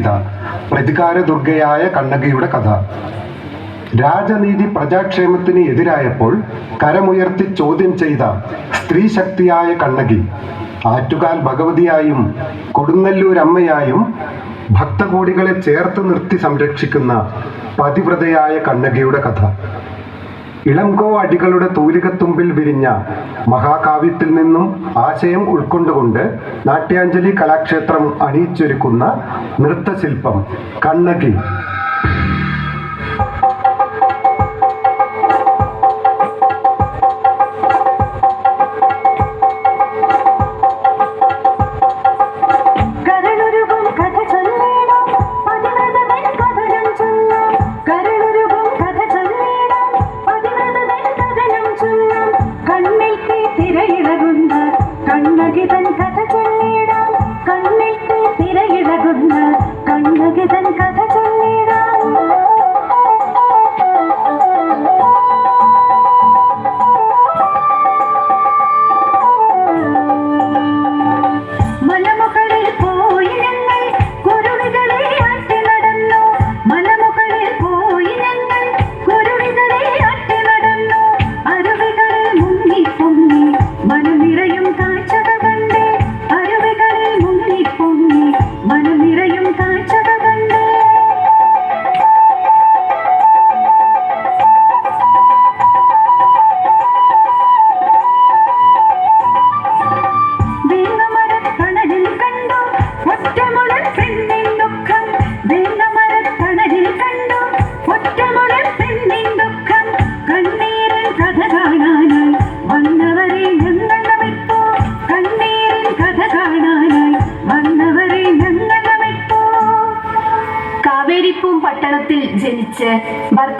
ചെയ്ത പ്രതികാര ദുർഗയായ കണ്ണകിയുടെ കഥ. രാജനീതി പ്രജാക്ഷേമത്തിന് എതിരായപ്പോൾ കരമുയർത്തി ചോദ്യം ചെയ്ത സ്ത്രീ ശക്തിയായ കണ്ണകി ആറ്റുകാൽ ഭഗവതിയായും കൊടുങ്ങല്ലൂരമ്മയായും ഭക്തകോടികളെ ചേർത്ത് നിർത്തി സംരക്ഷിക്കുന്ന പതിവ്രതയായ കണ്ണകിയുടെ കഥ. ഇളംകോ അടികളുടെ തൂലികത്തുമ്പിൽ വിരിഞ്ഞ മഹാകാവ്യത്തിൽ നിന്നും ആശയം ഉൾക്കൊണ്ടുകൊണ്ട് നാട്യാഞ്ജലി കലാക്ഷേത്രം അണിയിച്ചൊരുക്കുന്ന നൃത്തശില്പം കണ്ണകി.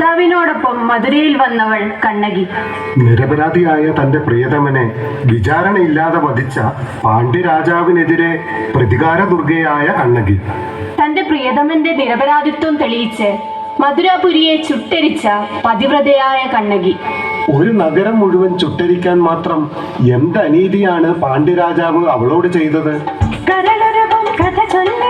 ഭർത്താവിനോടൊപ്പം മധുരയിൽ വന്നവൾ കണ്ണകി. നിരപരാധിയായ തന്റെ പ്രിയതമനെ വിചാരണയില്ലാതെ വധിച്ച പാണ്ഡ്യരാജാവിനെതിരെ പ്രതികാര ദുർഗയായ കണ്ണകി. തന്റെ പ്രിയതമന്റെ നിരപരാധിത്വം തെളിയിച്ച് മധുരാപുരിയെ ചുട്ടരിച്ച പതിവ്രതയായ കണ്ണകി. ഒരു നഗരം മുഴുവൻ ചുട്ടരിക്കാൻ മാത്രം എന്ത് അനീതിയാണ് പാണ്ഡ്യരാജാവ് അവളോട് ചെയ്തത്? കരളുരുകും കഥ ചൊല്ലേണം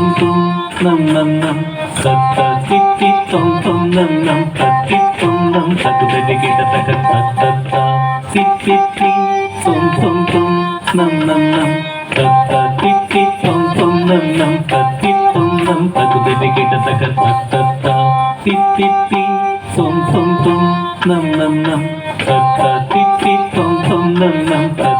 tom tom nam nam nam ta ta ti ti tom tom nam nam ta ti tom nam ta tu de ki ta ta ta ta ta ti ti ti tom tom tom nam nam nam ta ta ti ti tom tom nam nam ta ti tom nam ta tu de ki ta ta ta ta ta ti ti ti tom tom tom nam nam nam ta ta ti ti tom tom nam nam ta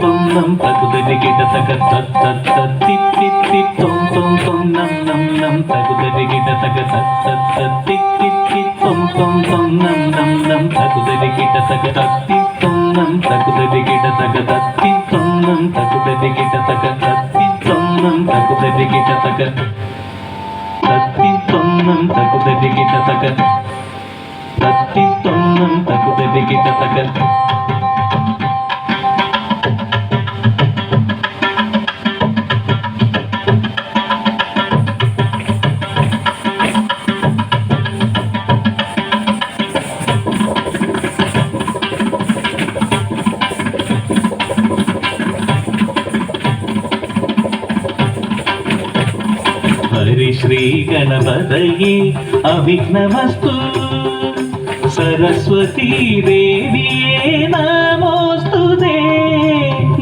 Ponnam తగుదని గిట తగ తత్ తత్ తిప్ తిప్ తిప్ తొం తొం తొం నం నం నం తగుదని గిట తగ తత్ తత్ తత్ తిప్ తిప్ తిప్ తొం తొం తొం నం నం నం తగుదని గిట తగ తత్ తిప్ తొం నం తగుదని గిట తగ తత్ తిప్ తొం నం తగుదని గిట తగ తత్ తిప్ తొం నం తగుదని గిట తగ తత్తి తొన్నం తగుదని గిట తగ తత్తి తొన్నం తగుదని గిట తగ తొలగి అవిఘ్నమస్తు సరస్వతీ దేవియే నమోస్తుదే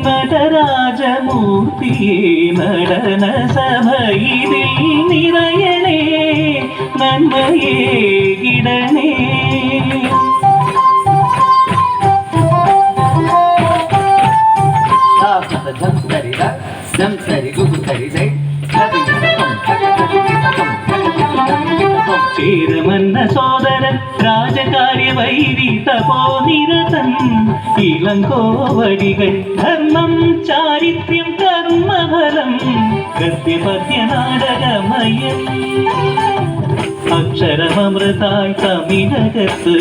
நடராஜமூர்த்தியே நடன சபையிதில் நிறையனே நன்மையே கிடனே தம் சரி குபு சரி சை ചേരമന്ന സോദരൻ രാജകാര്യ വൈരി തപോനിരതൻ ഇളങ്കോവടികൾ ധർമ്മം ചാരിത്ര്യം കർമ്മഫലം. ഗദ്യപദ്യ നാടകമയം അക്ഷരമൃതായി തമിഴകത്ത്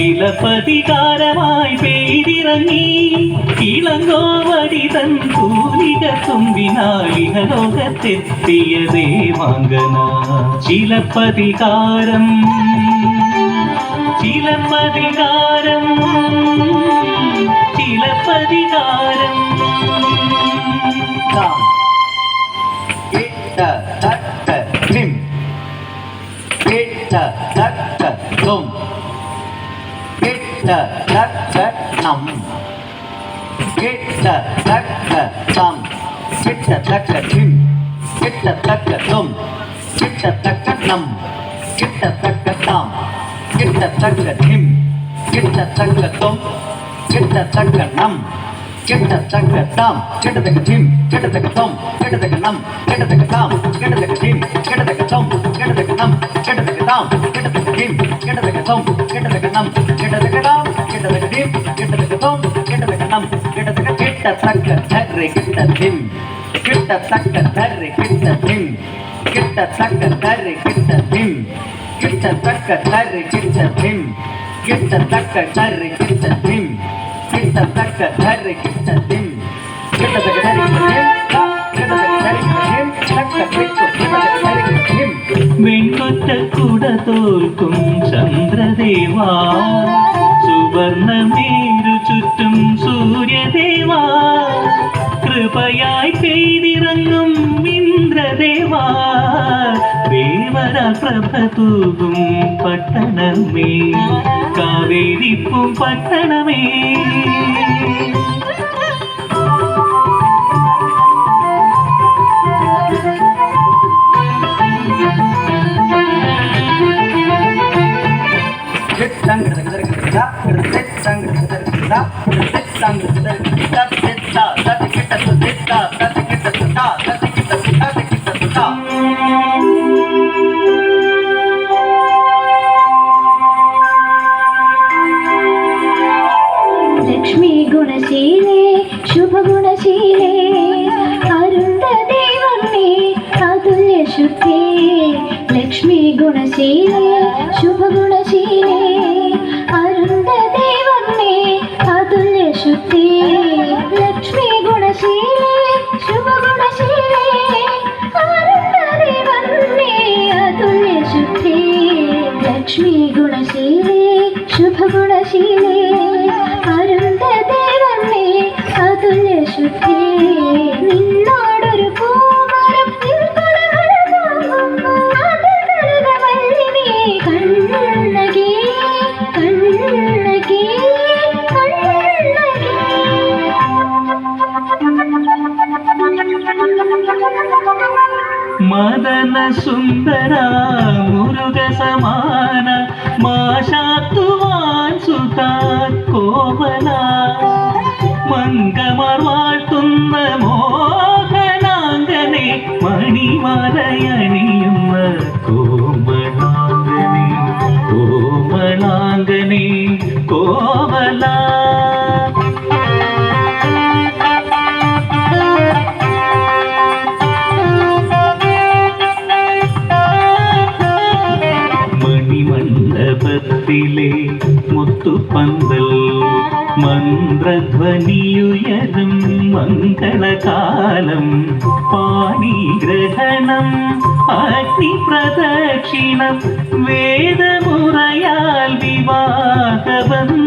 ഇളപതികാരമായി പെയ്തിറങ്ങി. ഇളങ്കോവടി തൻ കൂലിക തുമ്പിനാളികലോകത്തെത്തിയ ദേവാംഗന. ചിലപ്പതികാരം ചിലപ്പതികാരം ചിലപ്പതികാരം. Yeah. பிட்ட தட்ட தும் பிட்ட தட்ட நம் பிட்ட தட்ட தம் பிட்ட தட்ட திம் பிட்ட தட்ட தும் பிட்ட தட்ட நம் கிட்ட தட்ட தாம் கிட்ட தட்ட திம் கிட்ட தட்ட தும் கிட்ட தட்ட நம் கிட்ட தட்ட தாம் கெட்டதுக்கு நம் கெட்டதுக்கு தாம் கெட்டதுக்கு தீம் கெட்டதுக்கு தோம் கெட்டதுக்கு நம் கெட்டதுக்கு தாம் கெட்டதுக்கு தீம் கெட்டதுக்கு தோம் கெட்டதுக்கு நம் கெட்டதுக்கு கிட்டத்தக்க தர்ரி கிட்ட திம் கிட்டத்தக்க தர்ரி கிட்ட திம் கிட்டத்தக்க தர்ரி கிட்ட திம் கிட்டத்தக்க தர்ரி கிட்ட திம் கிட்டத்தக்க தர்ரி கிட்ட திம் கிட்டத்தக்க தர்ரி கிட்ட திம் கிட்டத்தக்க தர்ரி கிட்ட திம் வெண்கொத்த கூட தோல்க்கும் சந்திரதேவா സുവർണ മേരു ചുറ്റും സൂര്യദേവാ കൃപയായി പെയ്തിറങ്ങും ഇന്ദ്രദേവാ ദേവര പ്രഭ തൂകും പട്ടണമേ കാവേരിപ്പും പട്ടണമേ కిట సెట్ సంగ్ సెట్ కిట సెట్ సంగ్ సెట్ కిట సెట్ చా సట్ కిట సెట్ చా సట్ కిట సెట్ చా సట్ కిట సెట్ లక్ష్మీ గుణశీలే శుభ మదన సుందర మురుగ సమాన మాషా மந்திரத்வனியுயரும் மங்களகாலம் பாணி கிரகணம் அக்னி பிரதட்சிணம் வேத முறையால் விவாகபந்தம்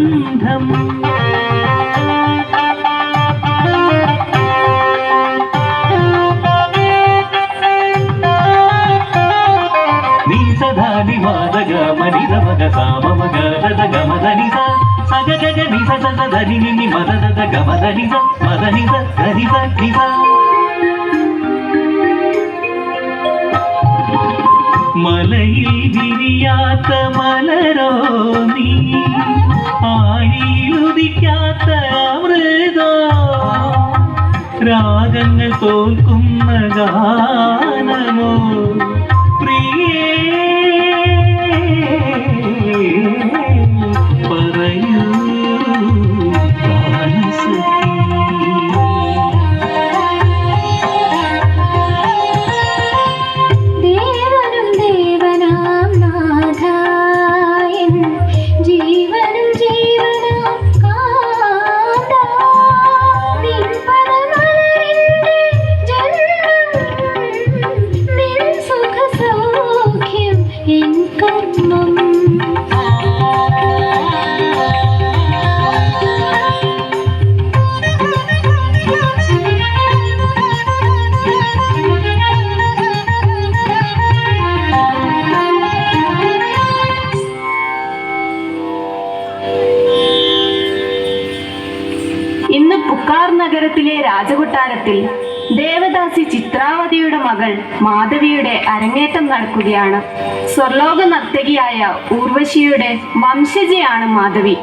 நீ சதா விவாதக மனித மக சாம மக ரதக மதனி సగ గగ నిజ సద ధని ని మద దద గమద నిజ మద నిజ ధని స నిజ മലയിൽ വിരിയാത്ത മലരോ നീ ആഴിയിലുദിക്കാത്ത അമൃതോ രാഗ രാഗങ്ങൾ തോൽക്കുന്ന ഗാനമോ സർക്കാർ നഗരത്തിലെ രാജകൊട്ടാരത്തിൽ ദേവദാസി ചിത്രാവതിയുടെ മകൾ മാധവിയുടെ അരങ്ങേറ്റം നടക്കുകയാണ്. സ്വർലോക നർത്തകിയായ ഊർവശിയുടെ വംശജയാണ് Madhavi.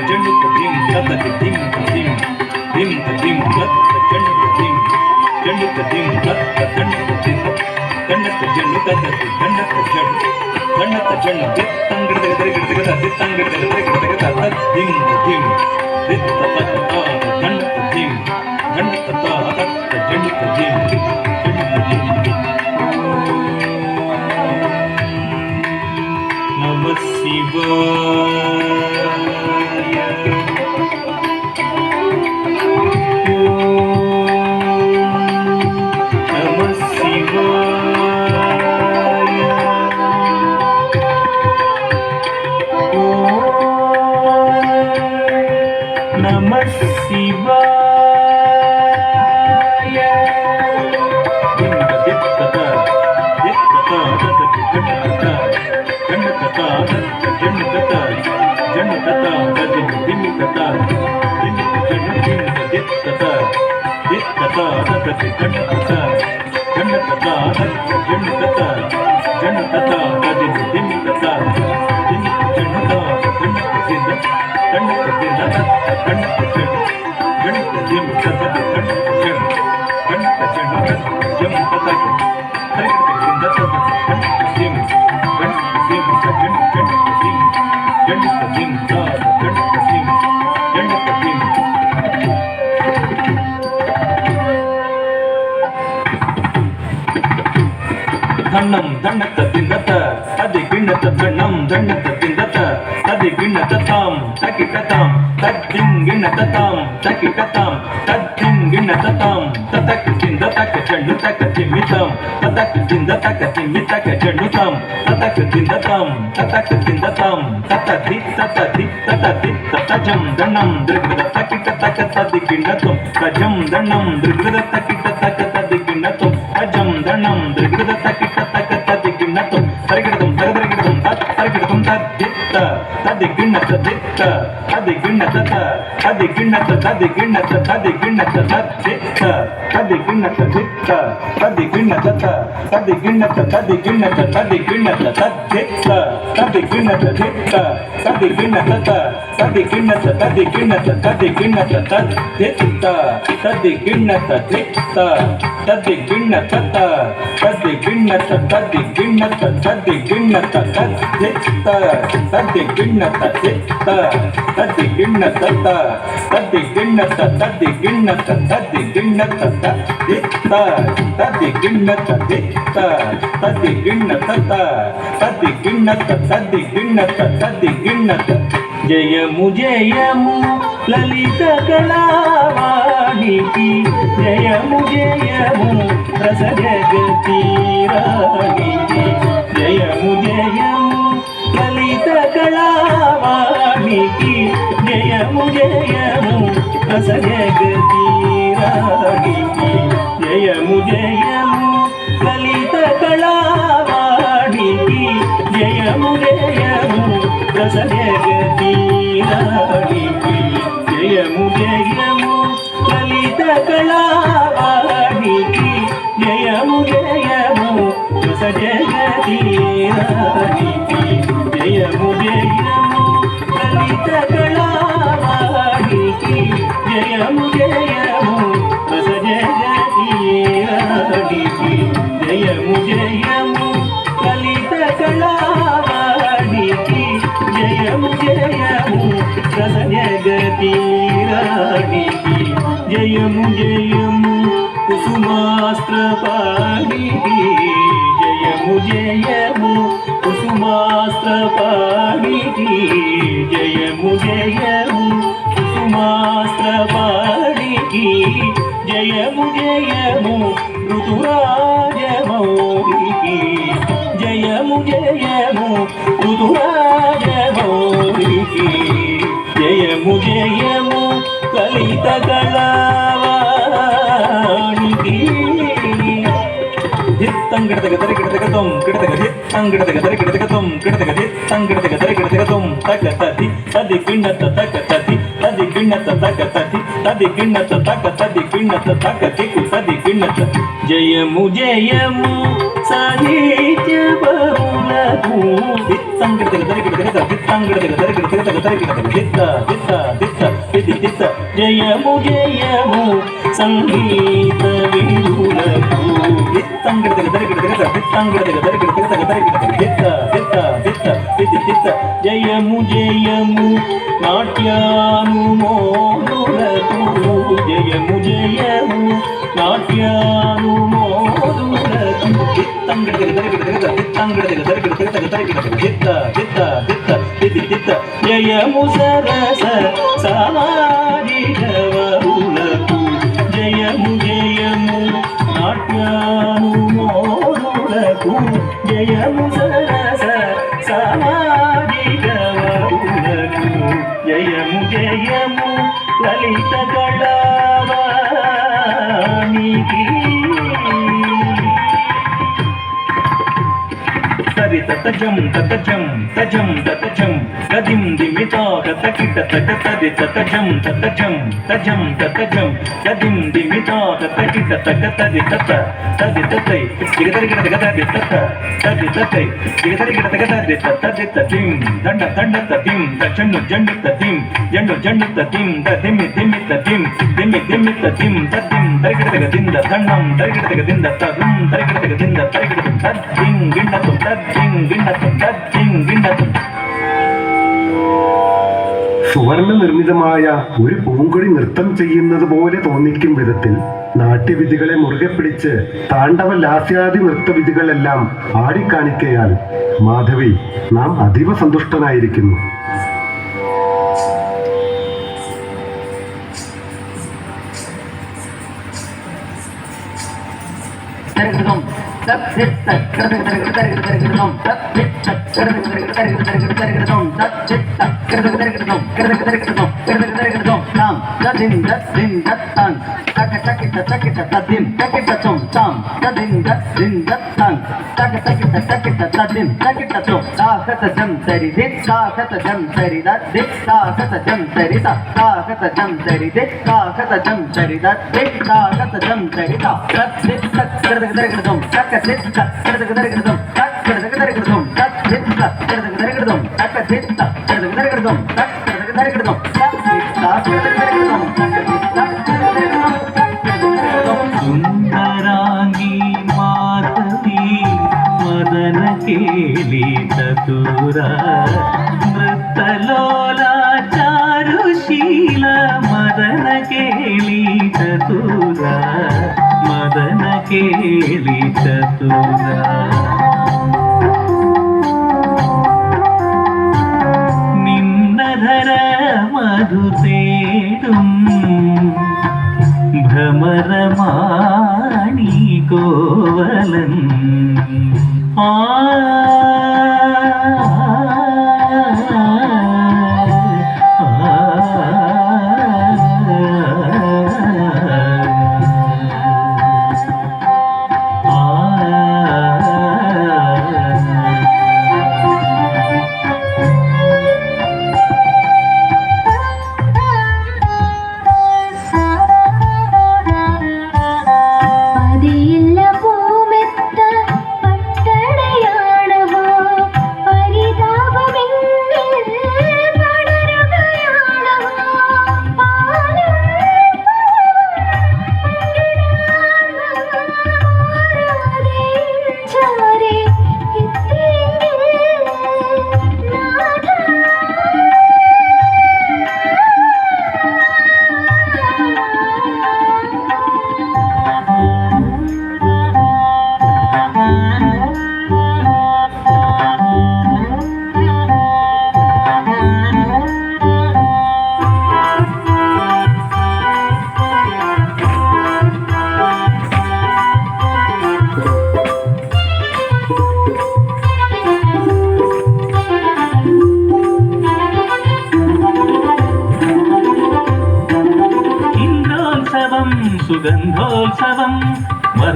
agenda the beam, cut the beam, the beam, beam the beam, cut the agenda the beam, agenda the beam, cut the agenda the beam, agenda the agenda, cut the agenda the agenda, agenda the agenda, get under the trigger together, get under the trigger together, beam the beam, get the button, oh, the agenda. తద్దిం గిన్నత తాం తకిట తాం తద్దిం గిన్నత తాం తతక్ దింద తక చెండు తక తిమ్మితాం తతక్ దింద తక తిమ్మితక చెండు తాం తతక్ దింద తాం తతక్ దింద తాం తత ది తత ది తత ది తత జం దండం దృగ్ద తకిట తక తది గిన్నతం తజం దండం దృగ్ద తకిట తక తది గిన్నతం తజం దండం దృగ్ద తకిట తక తది గిన్నతం తరిగిడతం తగదరిగిడతం తత్ తరిగిడతం தத்த தது கிண்ணத்த தித்த தது கிண்ணத்த தது கிண்ணத்த தது கிண்ணத்த தது கிண்ணத்த தித்த தது கிண்ணத்த தித்த தது கிண்ணத்த தது கிண்ணத்த தது கிண்ணத்த தது கிண்ணத்த தித்த தது கிண்ணத்த தித்த தது கிண்ணத்த தது கிண்ணத்த தது கிண்ணத்த தது கிண்ணத்த தித்த தது கிண்ணத்த தித்த தது கிண்ணத்த தது கிண்ணத்த தது கிண்ணத்த தது கிண்ணத்த தித்த గిన్నత గిన్న గిన్నత తద్దిత్త గిన్న గిన్నత దిత్త గిన్న గిన్నత గిన్న తది గిన్న తది గిన్నత గిన్న గిన్నత తద్దిత్త గిన్న గిన్నత దిత్త గిన్న గిన్నత గిన్న తది గిన్న జయము జయము లలిత కళావాణికి జయము జయము రసజగతి రాణికి జయము జయము వారికి జయము జయము అసజగతీరాడికి జయము జయము కలిత కళావాడికి జయము జయము రసజగతీరాడికి జయము జయము కలిత కళావాడికి జయము జయము రసజగతీరాడి జయము జయము కుసుమాస్త్ర పాణికి జయము జయము కుసుమాస్త్ర పాణికి జయము జయము ఋతురాజమౌళికి జయము జయము ఋతురాజమౌళికి జయము జయము లలిత தம் கிடத்த கதறி கிடத்த கதம் கிடத்த கதி தம் கிடத்த கதறி கிடத்த கதம் கிடத்த கதி தம் கிடத்த கதறி கிடத்த கதம் தக்க தத்தி ததி கிண்ணத்த தக்க தத்தி ததி கிண்ணத்த தக்க தத்தி ததி கிண்ணத்த தக்க ததி கிண்ணத்த தக்க திக்கு ததி கிண்ணத்த ஜெயமு ஜெயமு சகிச்ச பவுலகு தித்தம் கிடத்த கதறி கிடத்த கதம் தித்தம் கிடத்த கதறி கிடத்த கதம் கதறி கிடத்த தித்த தித்த தித்த திதி தித்த ஜெயமு ஜெயமு சங்கீத விருலகு தித்தங்கிறதுக்கு தருக்கு தருக்கு தித்தங்கிறதுக்கு தருக்கு தருக்கு தருக்கு தித்த தித்த தித்த தித்தி தித்த ஜெயமு ஜெயமு நாட்டியானுமோதுலகு ஜெயமு ஜெயமு நாட்டியானுமோதுலகு தித்தங்கிறதுக்கு தருக்கு தருக்கு தித்தங்கிறதுக்கு தருக்கு தருக்கு தருக்கு தித்த தித்த தித்த தித்தி தித்த ஜெயமு சரச சமாதிகவா సరి తతజం తతజం తజం తతజం గదిం దిమితా గతకిట తట తది తతజం తతజం తజం తతజం గదిం దిమితా గతకిట తట తది తత తది తతై దిగతరి గిడ గదది తత తది తతై దిగతరి గిడ గదది తత ది తతిం దండ దండ తతిం తచన్ను జండు తతిం జండు జండు తతిం దదిమి దిమి తతిం దిమి దిమి తతిం తతిం తరిగిడ దింద దండం తరిగిడ దింద తదుం తరిగిడ దింద తరిగిడ తద్దిం గిన్నతం తద్దిం గిన్నతం తద్దిం గిన్నతం സുവർണ നിർമ്മിതമായ ഒരു പൂങ്കൊടി നൃത്തം ചെയ്യുന്നത് പോലെ തോന്നിക്കും വിധത്തിൽ നാട്യവിധികളെ മുറുകെ പിടിച്ച് താണ്ഡവ ലാസ്യാദി നൃത്തവിധികളെല്ലാം ആടിക്കാണിക്കയാൽ മാധവി നാം അതീവ സന്തുഷ്ടനായിരിക്കുന്നു. ಿದ సుందరాంగి మదన కేలి చతురా చారుశీల మదన ಸಾಧನ ಕೇಳಿತ ತುಲ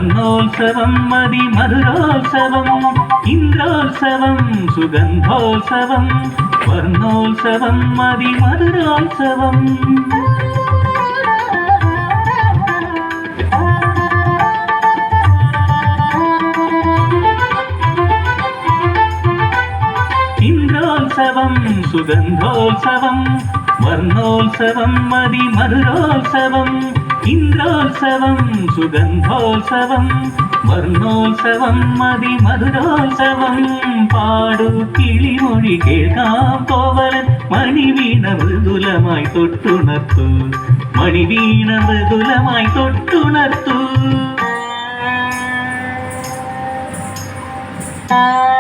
வர்ணோற்சவம் மதி மதுரோற்சவம் இந்திரோற்சவம் சுகந்தோற்சவம் வர்ணோற்சவம் மதி மதுரோற்சவம் இந்திரோற்சவம் சுகந்தோற்சவம் வர்ணோற்சவம் மதி மதுரோற்சவம் இந்திரோத்சவம் சுகந்தோத்சவம் வர்ணோத்சவம் மதி மதுரோத்சவம் பாடு கிளிமொழி கேட்காம் கோவலன் மணிவீண மதுலமாய் தொட்டுணர்த்து மணிவீண மதுலமாய் தொட்டுணர்த்து Thank you.